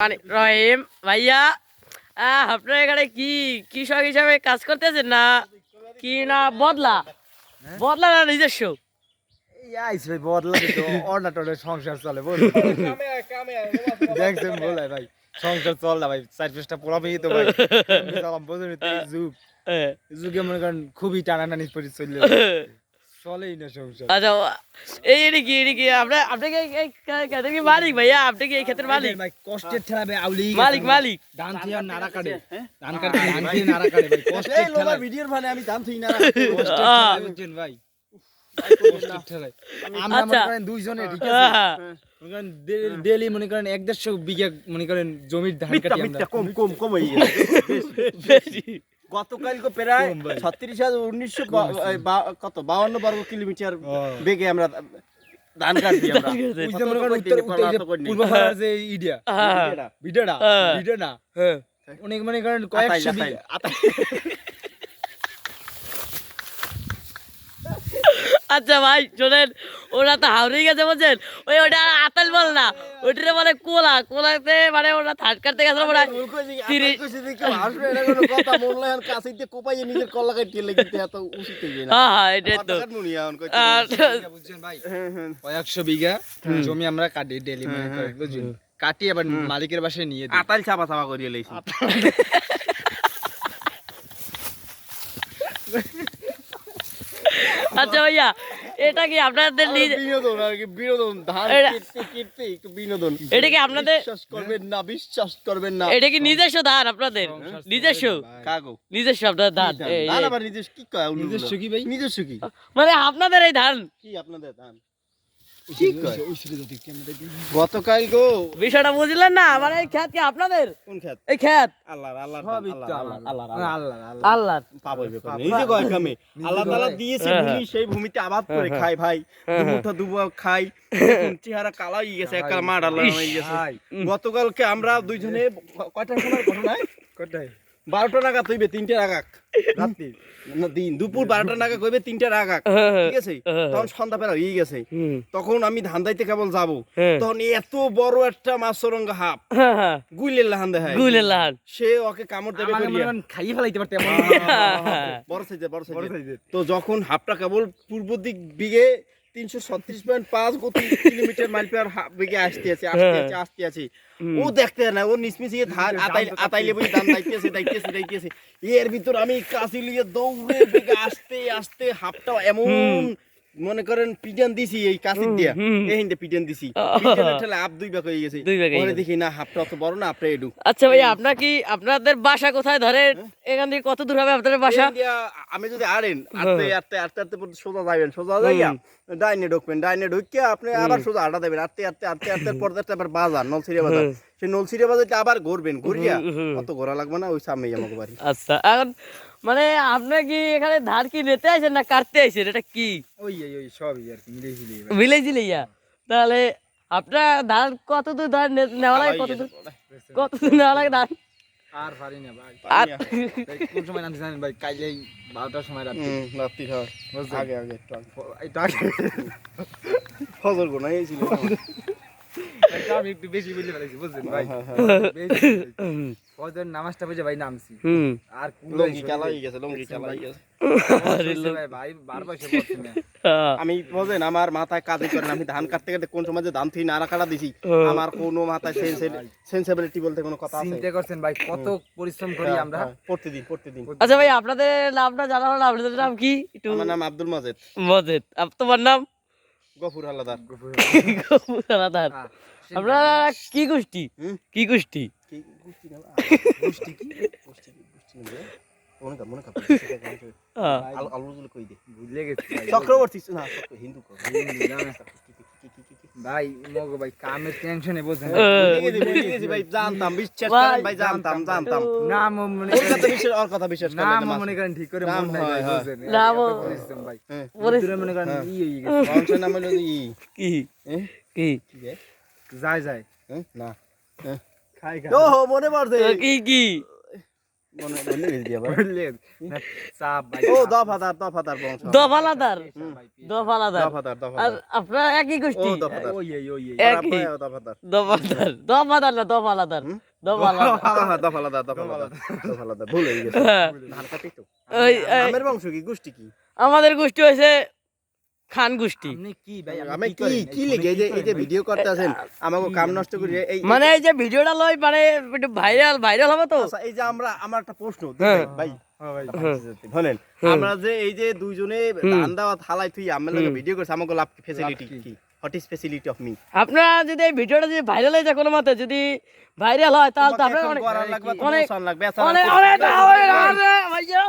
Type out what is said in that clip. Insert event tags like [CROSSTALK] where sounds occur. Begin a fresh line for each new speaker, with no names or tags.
মানে রহিম ভাইয়া আপনার এখানে কি কৃষক হিসাবে কাজ করতেছেন না? কি না বদলা? বদলা না নিজস্ব?
বদলা অর্ডার টর্ডার সংসার চলে বল দেখছেন বলে ভাই সংসার চল না ভাই চার পাঁচটা তো ভাই। [LAUGHS] যুগে। মনে করেন খুবই টানাটানি পরি চললে। [LAUGHS] চলেই না সংসার।
আচ্ছা এই এটা কি এটা কি আপনার আপনি কি এই- ক্ষেতের কি মালিক ভাইয়া আপনি কি এই ক্ষেতের মালিক?
ভাই কষ্টের ঠেলা ভাই আউলি
মালিক মালিক।
ধান থেকে আর নাড়া কাটে। ধান কাটে ধান থেকে নাড়া কাটে ভাই [LAUGHS] কষ্টের ঠেলা
ভিডিওর ভানে আমি দাম থই না
কষ্টের ঠেলা ভাই। আমরা মনে
আচ্ছা।
করেন দুইজনে ঠিক আছে?
হ্যাঁ।
মনে করেন ডেলি মনে করেন এক দেড়শো বিঘা মনে করেন জমির ধান কাটি আমরা
কম কম কম হয়ে গেছে। গতকালকে প্রায় ছত্রিশ হাজার উনিশশো কত? বাউান্ন বর্গ কিলোমিটার বেগে আমরা ধান কাটছি
যে ইডিয়া
হ্যাঁ।
ভিডিওটা
হ্যাঁ।
ভিডিওটা
হ্যাঁ।
অনেক মনে করেন কয়েকশো
আতাই।
বিঘা আতাই।
আচ্ছা ভাই শোনেন ওরা তো হাওড়ে গেছে বলছেন ওই ওটা আতাল বল না ওইটা বলে কোলা। কোলাতে মানে ওরা থাট কাটতে গেছে মানে তিরিশ-
কথা মূল্যায়ন কাছে দিয়ে কোপাইয়ে নিজের কল্লা কাটিয়ে লেগে এত উচিত হয়ে না।
হ্যাঁ হ্যাঁ এটাই তো। আর
বুঝছেন ভাই? কয়েকশো বিঘা জমি আমরা কাটি ডেলি মনে করেন বুঝছেন? কাটি আবার মালিকের বাসায় নিয়ে
আতাল ছাপা ছাপা করিয়ে লেছি [LAUGHS]
আচ্ছা ভাইয়া এটা কি আপনাদের
বিনোদন আর কি বিনোদন ধান একটু বিনোদন।
এটা কি আপনাদের
বিশ্বাস করবেন না বিশ্বাস করবেন না।
এটা কি নিজস্ব ধান আপনাদের? নিজস্ব?
কাগো
নিজস্ব আপনাদের ধান।
আবার নিজস্ব কি কয়?
নিজস্ব কি ভাই?
নিজস্ব কি?
মানে আপনাদের এই ধান।
কি আপনাদের ধান? গতকাল গো।
বিষয়টা বুঝলেন না? মানে এই খ্যাত কি আপনাদের?
কোন খেত
এই খ্যাত।
আল্লাহ আল্লাহ আল্লাহ
আল্লাহ
আল্লাহ
আল্লাহ আল্লাহ
আল্লাহ
পাপ হইবে কোন নিজে কয় কামে? আল্লাহ তাআলা দিয়েছে
হ্যাঁ,
ভূমি সেই ভূমিতে আবাদ করে খায় ভাই।
হ্যাঁ,
খাই চেহারা কালা হয়ে গেছে একাল মার আল্লাহ হয়ে গেছে।
ভাই।
গতকালকে আমরা দুইজনে কয়টার সময় ঘটনায়? বারোটা নাগাদ হইবে তিনটে রাগাক [LAUGHS]
রাত্রি।
দিন দুপুর বারোটা নাগাদ হইবে তিনটে রাগাক ঠিক আছে?
হ্যাঁ।
তখন সন্ধ্যা বেলা হয়ে গেছে। তখন আমি ধান দাইতে কেবল যাব।
হ্যাঁ।
তখন এত বড় একটা মাছরঙ্গা হাফ
হ্যাঁ, হ্যাঁ।
গুইলের লাহান দেখায়।
গুলের লাহান।
সে ওকে কামড় দেবে
খাইয়ে ফেলাইতে পারতে
বড় সাইজের বড় সাইজের। তো যখন হাফটা কেবল পূর্ব দিক বিঘে তিনশো ছত্রিশ পয়েন্ট পাঁচ গতি কিলোমিটার মাইল পার বেগে আসতে আছে আসতে আছে আসতে আছে ও দেখতে না ও নিসমিসিয়ে ধার আতাই আতাইলে বই দাইতেছে দাইতেছে দাইতেছে। এর ভিতর আমি কাশি লিয়ে দৌড়ে বেগে আসতে আসতে হাফটা এমন মনে করেন পিটান দিছি এই কাশির দিয়া। এই হিন্দে পিটান দিছি। পিটানের ঠেলে আপ দুই ভাগ হয়ে গেছে।
হয়ে
পরে। দেখি না হাফটা অত বড় না আপনি এডু
আচ্ছা ভাইয়া আপনার কি আপনাদের বাসা কোথায় ধরেন? এখান থেকে কত দূর হবে আপনাদের বাসা?
আমি যদি আড়েন আটতে আটতে আটতে আটতে পর্যন্ত সোজা যাবেন সোজা যাইয়া ডাইনে ঢুকবেন ডাইনে ঢুকিয়ে আপনি আবার সোজা আটা দেবেন আটতে আটতে আটতে আটতে পর্দাটা আবার বাজার নলছিড়িয়া বাজার। সেই নলছিড়িয়া বাজারটা আবার ঘুরবেন ঘুরিয়া অত ঘোরা লাগবে না ওই সামনেই আমাকে বাড়ি।
আচ্ছা এখন মানে আপনি কি এখানে ধান কি নিতে আইছেন না কাটতে আইছেন? এটা কি?
ওই ওই সবই আর কি
ইয়া। তাহলে আপনার ধান কত দূর ধান নেওয়া লাগে কত দূর কত দূর নেওয়া লাগে ধান
আর পারি না ভাই
আর
কোন সময় নামতে জানেন ভাই কাইলেই বারোটার সময় রাত্রি
রাত্রি
বুঝছেন?
আগে আগে একটু আগে।
এটা আগে।
ফজর গোনা এই ছিল
আমি একটু বেশি বলে ফেলেছি বুঝছেন ভাই?
হ্যাঁ,
বেশি বলেছি। ফজর নামাজটা বুঝে ভাই নামছি।
হুম।
আর
লঙ্গি কালা গেছে লঙ্গি কালা গেছে।
ভাই ভাই বার বয়সে পড়ছি না।
আমি বোঝেন আমার মাথায় কাজে করেন আমি ধান কাটতে কাটতে কোন সময় যে ধান থেকে নাড়া কাটা দিছি আমার কোনো মাথায় সেন্সিবিলিটি বলতে কোনো কথা আছে?
চিন্তা করছেন ভাই কত পরিশ্রম করি
হ্যাঁ,
আমরা।
হ্যাঁ, প্রতিদিন প্রতিদিন।
আচ্ছা ভাই আপনাদের নামটা জানা হলো আপনাদের নাম কি?
আমার নাম আব্দুল মাজেদ।
মজেদ। আপ তোমার নাম?
গফুর হালাদার।
গফুর
হালাদার। [LAUGHS]
আমরা কি গোষ্ঠী? কি গোষ্ঠী?
কি [LAUGHS] গোষ্ঠী কি? গোষ্ঠী? মনে মনে [LAUGHS]
হ্যাঁ।
চক্রবর্তী হিন্দু।
ভাই মগো ভাই কামের টেনশনে বোঝেন
ভাই জানতাম বিশ্বাস করেন ভাই জানতাম জানতাম
নাম মনে
কথা বিশ্বাস ওর কথা বিশ্বাস করেন না,
মনে করেন ঠিক করে
নাম
মন নাই ভাই
হয়।
বুঝেন ভাই।
হ্যাঁ।
মনে করেন। ই গেছে।
মানুষের নাম হলো ই।
কি? কি
কি?
যায় যায়।
হ্যাঁ? না।
খাই
ও মনে পড়ছে।
কি কি? আপনার একই গোষ্ঠী?
দফাদার।
না দফালাদার? আমাদের গোষ্ঠী হয়েছে খান গোষ্ঠী
আমি কি কি লিখে? যে এই যে ভিডিও করতে আছেন আমাকে কাম নষ্ট করি এই
মানে এই যে ভিডিওটা লই মানে একটু ভাইরাল ভাইরাল হবে তো?
আচ্ছা, এই যে আমরা আমার একটা প্রশ্ন
হ্যাঁ।
ভাই।
হ্যাঁ ভাই।
আমরা যে এই যে দুইজনে। ধান দেওয়া থালাই তুই আমার লগে ভিডিও করছে আমাকে লাভ ফ্যাসিলিটি
কি?
What is facility of me
আপনারা যদি এই ভিডিওটা যদি ভাইরাল হয়ে যায় কোনো মতে যদি ভাইরাল হয় তাহলে তো আপনারা অনেক অনেক অনেক অনেক অনেক- অনেক- ভাইয়া।